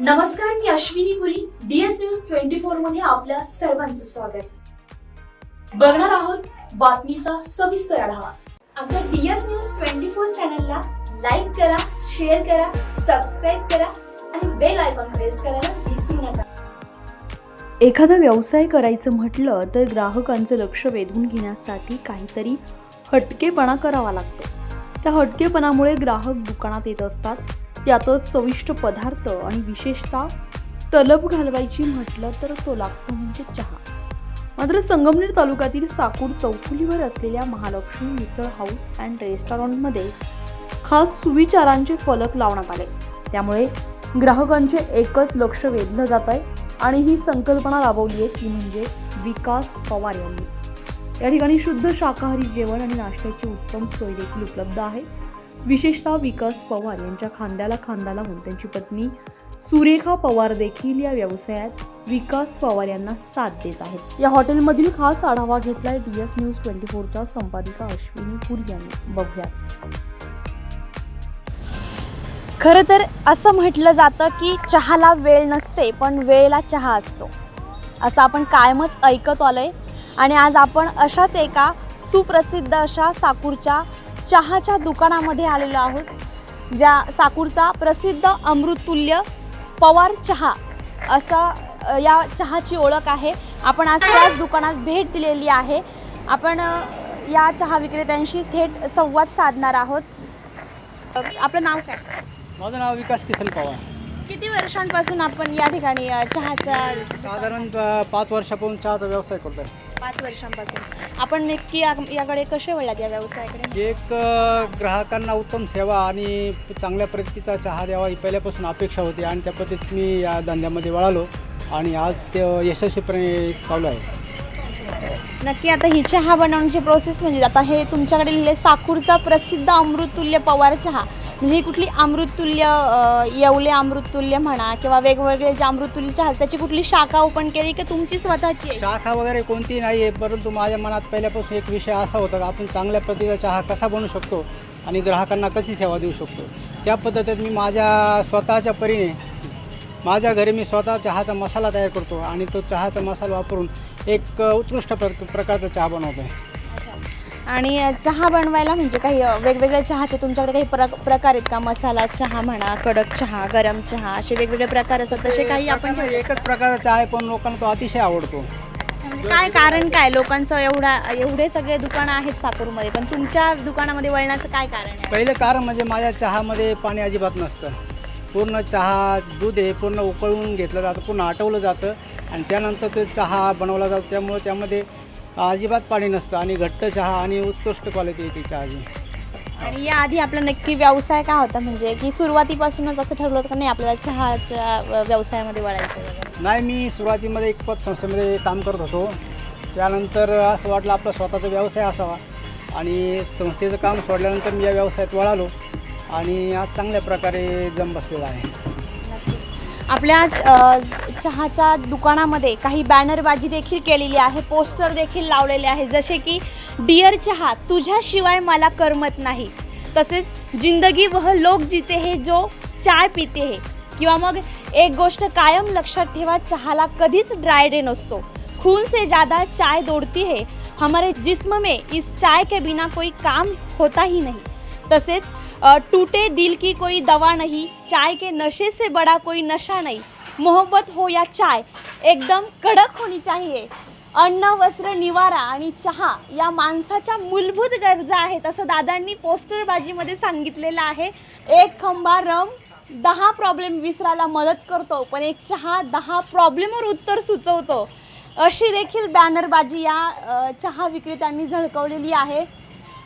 नमस्कार मी Ashwini Puri DS news twenty फोरमध्ये आपल्या सर्वांचं स्वागत. बघणार आहोत बातमीचा सविस्तर आढावा. आमच्या डीएस न्यूज ट्वेंटी फोर चॅनलला लाईक करा शेअर करा सबस्क्राईब करा आणि बेल आयकॉन प्रेस करायला विसरू नका. एखादा व्यवसाय करायचं म्हटलं तर ग्राहकांचं लक्ष वेधून घेण्यासाठी काहीतरी हटकेपणा करावा लागतो. त्या हटकेपणामुळे ग्राहक दुकानात येत असतात त्यातच चविष्ट पदार्थ आणि विशेषतः तलब घालवायची म्हटलं तर तो लागतो म्हणजे चहा. मात्र संगमनेर तालुक्यातील साकूर चौफुलीवर असलेल्या महालक्ष्मी मिसळ हाऊस अँड रेस्टॉरंटमध्ये खास सुविचारांचे फलक लावण्यात आले. त्यामुळे ग्राहकांचे एकच लक्ष वेधलं जात आहे आणि ही संकल्पना राबवली आहे ती म्हणजे विकास पवार यांनी. या ठिकाणी शुद्ध शाकाहारी जेवण आणि नाश्त्याची उत्तम सोय देखील उपलब्ध आहे. विशेषतः विकास पवार यांच्या खांद्याला खांदा लावून त्यांची पत्नी सुरेखा पवार देखील या व्यवसायात विकास पवार यांना साथ देत आहेत. या हॉटेलमधील खास आढावा घेतलाय डी एस न्यूज ट्वेंटी फोरच्या संपादिका अश्विनी पुरी यांनी. बघूयात खरं तर असं म्हटलं जातं की चहाला वेळ नसते पण वेळेला चहा असतो. असं आपण कायमच ऐकत आलोय. आणि आज आपण अशाच एका सुप्रसिद्ध अशा साकूरच्या चहाच्या दुकानामध्ये आलेलो आहोत ज्या साकूरचा प्रसिद्ध अमृततुल्य पवार चहा असा या चहाची ओळख आहे. आपण आज त्याच दुकानात भेट दिलेली आहे. आपण या चहा विक्रेत्यांशी थेट संवाद साधणार आहोत. आपलं नाव काय? माझं नाव विकास किसन पवार. किती वर्षांपासून आपण या ठिकाणी चहाचा साधारण पाच वर्षापासून चहाचा व्यवसाय करतोय. पाच वर्षांपासून. आपण नक्की या- याकडे कसे वळलात या व्यवसायाकडे? एक अ, ग्राहकांना उत्तम सेवा आणि चांगल्या प्रतीचा चहा द्यावा ही पहिल्यापासून अपेक्षा होती आणि त्या पद्धतीत मी या धंद्यामध्ये वळालो आणि आज ते यशस्वीपणे चालू आहे. नक्की आता ही चहा बनवण्याची प्रोसेस म्हणजे आता हे तुमच्याकडे लिहिले साकूरचा प्रसिद्ध अमृततुल्य पवार चहा. म्हणजे ही कुठली अमृततुल्य येवले अमृततुल्य म्हणा किंवा वेगवेगळे जे अमृततुल्य चहा आहेत, त्याची कुठली शाखा ओपन केली की तुमची स्वतःची आहे? शाखा वगैरे कोणती नाही आहे परंतु माझ्या मनात पहिल्यापासून एक विषय असा होता की आपण चांगल्या प्रतीचा चहा कसा बनवू शकतो आणि ग्राहकांना कशी सेवा देऊ शकतो. त्या पद्धतीत मी माझ्या स्वतःच्या परीने माझ्या घरी मी स्वतः चहाचा मसाला तयार करतो आणि तो चहाचा मसाला वापरून एक उत्कृष्ट प्र प्रकारचा चहा बनवतो आहे आणि चहा बनवायला म्हणजे काही वेगवेगळ्या चहाचे तुमच्याकडे काही प्र प्रकार आहेत का? मसाला चहा म्हणा कडक चहा गरम चहा असे वेगवेगळे प्रकार असतात तसे काही आपण एकच प्रकारचा चहा आहे पण लोकांना तो अतिशय आवडतो. म्हणजे काय कारण काय? लोकांचं एवढा एवढे सगळे दुकानं आहेत साकूरमध्ये पण तुमच्या दुकानामध्ये वळण्याचं काय कारण आहे? पहिलं कारण म्हणजे माझ्या चहामध्ये पाणी अजिबात नसतं. पूर्ण चहा दूध आहे पूर्ण उकळून घेतलं जातं पूर्ण आटवलं जातं आणि त्यानंतर तो चहा बनवला जातो त्यामुळे त्यामध्ये अजिबात पाणी नसतं आणि घट्ट चहा आणि उत्कृष्ट क्वालिटी येते चहाची आणि याआधी आपला नक्की व्यवसाय काय होता? म्हणजे की सुरुवातीपासूनच असं ठरवलं होतं का नाही आपल्याला चहाच्या व्यवसायामध्ये वळायचं वगैरे? नाही मी सुरुवातीमध्ये एक पतसंस्थेमध्ये काम करत होतो. त्यानंतर असं वाटलं आपला स्वतःचा व्यवसाय असावा. आणि संस्थेचं काम सोडल्यानंतर मी या व्यवसायात वळालो. आणि आज चांगल्या प्रकारे जम बसलेला आहे. आपल्या चहाच्या दुकानामध्ये काही बॅनरबाजी देखील केलेली आहे पोस्टर देखील लावलेले आहे. जसे की डिअर चहा तुझ्याशिवाय मला करमत नाही. तसेच जिंदगी वह लोक जिते हे जो चाय पिते हे. किंवा मग एक गोष्ट कायम लक्षात ठेवा चहाला कधीच ड्राय डे नसतो. खून से ज़्यादा चाय दौड़ती है. हमारे जिस्म में इस चाय के बिना कोई काम होता ही नहीं. तसेच टूटे दिल की कोई दवा नाही चाय के नशे से बड़ा कोई नशा नाही। मोहब्बत हो या चाय एकदम कडक होनी चाहिए। अन्न वस्त्र निवारा आणि चहा या माणसाच्या मूलभूत गरजा आहेत असं दादांनी पोस्टरबाजीमध्ये सांगितलेलं आहे. एक खंबा रम दहा प्रॉब्लेम विसरायला मदत करतो पण एक चहा दहा प्रॉब्लेमवर उत्तर सुचवतो. अशी देखील बॅनरबाजी या चहा विक्रेत्यांनी झळकवलेली आहे.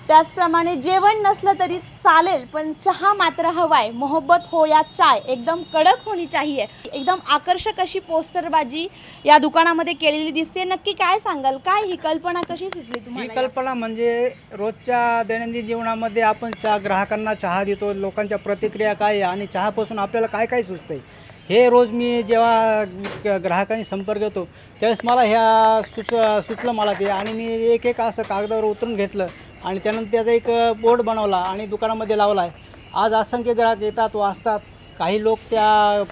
त्याचप्रमाणे जेवण नसलं तरी चालेल पण चहा मात्र हवाय. मोहब्बत हो या चाय. एकदम कडक होणी चाहिए एकदम आकर्षक अशी पोस्टरबाजी या दुकानामध्ये केलेली दिसते. नक्की काय सांगाल? काय ही कल्पना कशी सुचली ही तुम्हाला कल्पना म्हणजे रोजच्या दैनंदिन जीवनामध्ये आपण चहा ग्राहकांना चहा देतो लोकांच्या प्रतिक्रिया काय आहे आणि चहापासून आपल्याला काय काय सुचतं आहे हे रोज मी जेव्हा ग- ग्राहकांशी संपर्क येतो त्यावेळेस मला ह्या सुच सुचलं मला ते आणि मी एक एक असं कागदावर उतरून घेतलं. आणि त्यानंतर त्याचा एक बोर्ड बनवला आणि दुकानामध्ये लावला आहे आज असंख्य ग्राहक येतात वाचतात. काही लोक त्या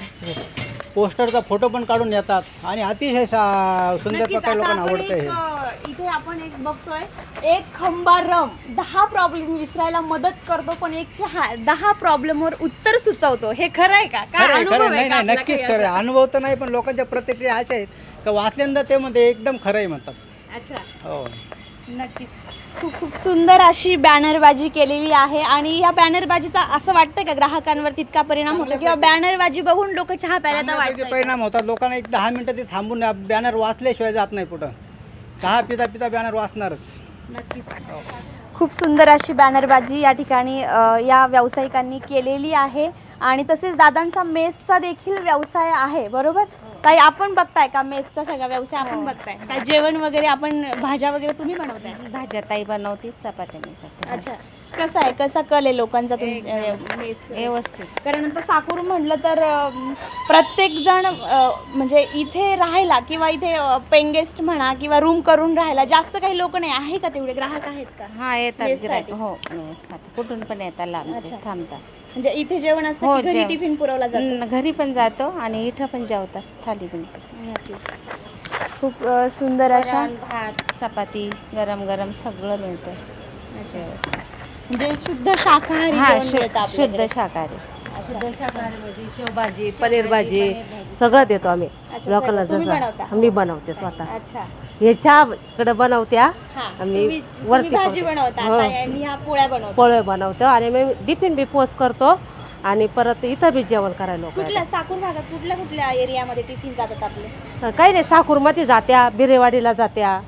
पोस्टरचा फोटो पण काढून येतात आणि अतिशय सुंदर प्रकारे लोकांना आवडतं हे. इथे आपण एक बघतोय. एक खंबा रम दहा प्रॉब्लेम विसरायला मदत करतो पण एक चहा दहा प्रॉब्लेमवर उत्तर सुचवतो. हे खरं आहे का? काय खरं अनुभव खरं आहे. नाही का नाही आपला नक्कीच काही खरं आहे. अनुभव तर नाही पण लोकांच्या प्रतिक्रिया अशा आहेत का वाचल्यानंतर ते मध्ये एकदम खरं आहे म्हणतात. अच्छा. हो. नक्कीच. खूप खूप सुंदर अशी बॅनरबाजी केलेली आहे आणि या बॅनरबाजीचा असं वाटतं का ग्राहकांवर तितका परिणाम होतो? किंवा बॅनरबाजी बघून लोक चहा प्यायला तर चांगल्यापैकी वाटतं परिणाम होतात. लोकांना एक दहा मिनिटं ते थांबून बॅनर वाचल्याशिवाय जात नाही पुढं चहा पिता पिता बॅनर वाचणारच. नक्कीच. खूप सुंदर अशी बॅनरबाजी या ठिकाणी या व्यावसायिकांनी केलेली आहे. आणि तसेच दादांचा मेसचा देखील व्यवसाय आहे बरोबर? ताई आपण बघताय का मेसचा सगळा व्यवसाय आपण बघताय? काय जेवण वगैरे आपण भाज्या वगैरे तुम्ही बनवताय? भाज्या ताई बनवते चपात्या मी करते. अच्छा. कसा आहे? कसा कल आहे लोकांचा तुम- अ, मेस व्यवस्थित. कारण आता साकूर म्हटलं तर अं, प्रत्येक जण अं, म्हणजे इथे राहायला किंवा इथे पेंग गेस्ट म्हणा किंवा रूम करून राहायला जास्त काही लोक नाही. आहे का तेवढे? ग्राहक आहेत का? हा येतात मेससाठी? हो मेससाठी. कुठून पण येतात लांबचे अच्छा. थांबतात. म्हणजे इथे जेवण असतं हो, की घरी जेवण. टिफिन पुरवला जातो? न- घरी पण जातो आणि इथं पण जेवतात. थाली बनते खूप सुंदर अशा भात चपाती गरम गरम सगळं मिळतं. म्हणजे शुद्ध शाकाहारी हा जेवण शु- मिळतं शुद्ध. शाकाहारी. शाकाहारीमध्ये शेवभाजी पनीर भाजी सगळं देतो आम्ही अच्छा, लोकांना तुम्ही बनवता? जसं मी बनवते स्वतः. अच्छा. हे बनवत्या हा आम्ही तुम्ही वरती तुम्ही भाजी करतो. बनवता हो. आता आणि ह्या पोळ्या बनवता. पोळे बनवतो आणि मी टिफिन बी पोच करतो आणि परत इथं बी जेवण करायला लोक कुठल्या साकूर भागात कुठल्या कुठल्या एरियामध्ये टिफिन जातात आपले? काही नाही साकूरमध्ये जात्या बिरेवाडीला जात्या.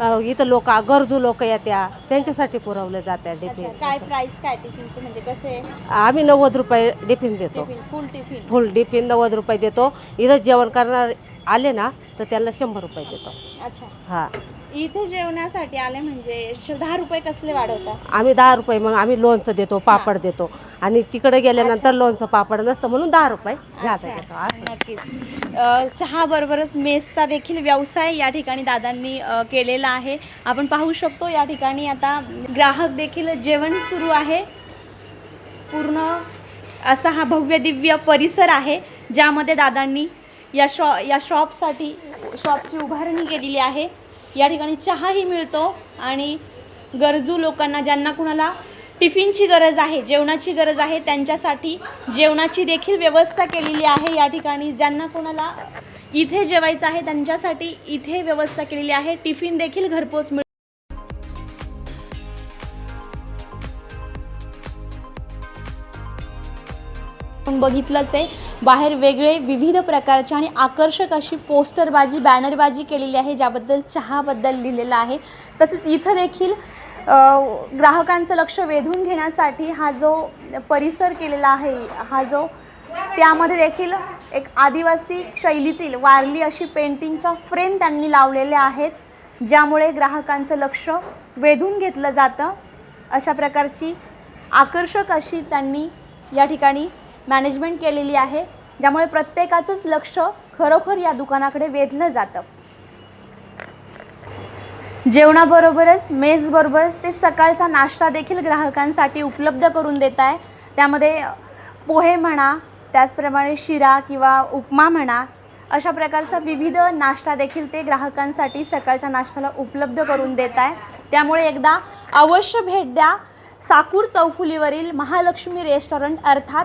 इथं लोक गरजू लोक येत्या त्यांच्यासाठी पुरवलं जात्या टिफिन. काय. प्राइस काय टिफिनचे म्हणजे कसे? आम्ही नव्वद रुपये टिफिन देतो. Tiffin full tiffin full tiffin नव्वद रुपये देतो. इथं जेवण करणार आले ना तर त्यांना शंभर रुपये देतो. अच्छा. हा. इथे जेवण्यासाठी आले म्हणजे दहा रुपये कसले वाढवता? आम्ही दहा रुपये मग आम्ही लोणचं देतो पापड देतो. आणि तिकडे गेल्यानंतर लोणचं पापड नसतं म्हणून दहा रुपये जादा देतो असं. नक्कीच. चहा बरोबरच मेसचा देखील व्यवसाय या ठिकाणी दादांनी अ, केलेला आहे. आपण पाहू शकतो या ठिकाणी आता ग्राहक देखील जेवण सुरू आहे. पूर्ण असा हा भव्य दिव्य परिसर आहे ज्यामध्ये दादांनी या शॉ या शॉपसाठी शॉपची उभारणी केलेली आहे. या ठिकाणी चहाही मिळतो आणि गरजू लोकांना ज्यांना कुणाला टिफिनची गरज आहे जेवणाची गरज आहे त्यांच्यासाठी जेवणाची देखील व्यवस्था केलेली आहे या ठिकाणी. ज्यांना कोणाला इथे जेवायचं आहे त्यांच्यासाठी इथे व्यवस्था केलेली आहे. टिफिन देखील घरपोच मिळ आपण बघितलंच आहे. बाहेर वेगळे विविध प्रकारचे आणि आकर्षक अशी पोस्टरबाजी बॅनरबाजी केलेली आहे ज्याबद्दल चहाबद्दल लिहिलेलं आहे. तसेच इथं देखील ग्राहकांचं लक्ष वेधून घेण्यासाठी हा जो परिसर केलेला आहे हा जो त्यामध्ये देखील एक आदिवासी शैलीतील वारली अशी पेंटिंगच्या फ्रेम त्यांनी लावलेल्या आहेत ज्यामुळे ग्राहकांचं लक्ष वेधून घेतलं जातं. अशा प्रकारची आकर्षक अशी त्यांनी या ठिकाणी मॅनेजमेंट केलेली आहे ज्यामुळे प्रत्येकाचंच लक्ष खरोखर या दुकानाकडे वेधलं जातं. जेवणाबरोबरच मेजबरोबरच ते सकाळचा नाश्ता देखील ग्राहकांसाठी उपलब्ध करून देत आहे. त्यामध्ये पोहे म्हणा त्याचप्रमाणे शिरा किंवा उपमा म्हणा अशा प्रकारचा विविध नाश्ता देखील ते ग्राहकांसाठी सकाळच्या नाश्त्याला उपलब्ध करून देत आहे. त्यामुळे एकदा अवश्य भेट द्या. साकूर चौफुलीवरील महालक्ष्मी रेस्टॉरंट अर्थात